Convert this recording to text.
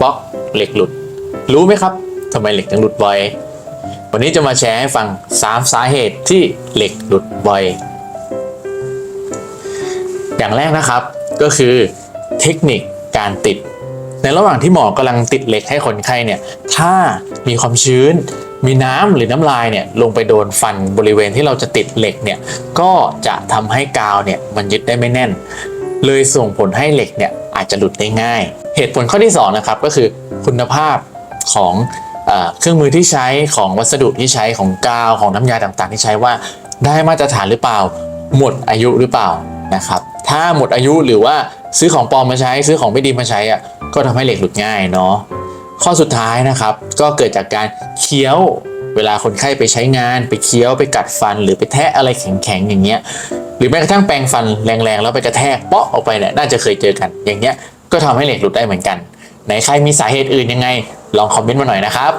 ป๊อกเหล็กหลุด รู้ไหมครับทำไมเหล็กถึงหลุดบ่อย วันนี้จะมาแชร์ให้ฟัง 3 สาเหตุที่เหล็กหลุดบ่อย อย่างแรกนะครับก็คือเทคนิคการติด ในระหว่างที่หมอกำลังติดเหล็กให้คนไข้เนี่ยถ้ามีความชื้นมีน้ำหรือน้ำลายเนี่ยลงไปโดนฟันบริเวณที่เราจะติดเหล็กเนี่ยก็จะทำให้กาวเนี่ยมันยึดได้ไม่แน่น เลยส่งผลให้เหล็กเนี่ยอาจจะหลุดได้ง่าย เหตุผลข้อที่สองนะครับก็คือคุณภาพของเอเครื่องมือที่ใช้ของวัสดุที่ใช้ของกาวของน้ำยาต่างๆ ที่ใช้ว่าได้มาตรฐานหรือเปล่า หมดอายุหรือเปล่านะครับถ้าหมดอายุหรือว่าซื้อของปลอมมาใช้ ซื้อของไม่ดีมาใช้อะก็ทำให้เหล็กหลุดง่ายเนาะข้อสุดท้ายนะครับก็เกิดจากการเคี้ยวเวลาคนไข้ไปใช้งาน ไปเคี้ยวไปกัดฟันหรือไปแทะอะไรแข็งๆอย่างเงี้ย รือแม้กระทั่งแปรงฟันแรงๆ แล้วไปกระแทกเปาะออกไปเนี่ยน่าจะเคยเจอกัน อย่างเงี้ยก็ทำให้เหล็กหลุดได้เหมือนกันไหนใครมีสาเหตุอื่นยังไง ลองคอมเมนต์มาหน่อยนะครับ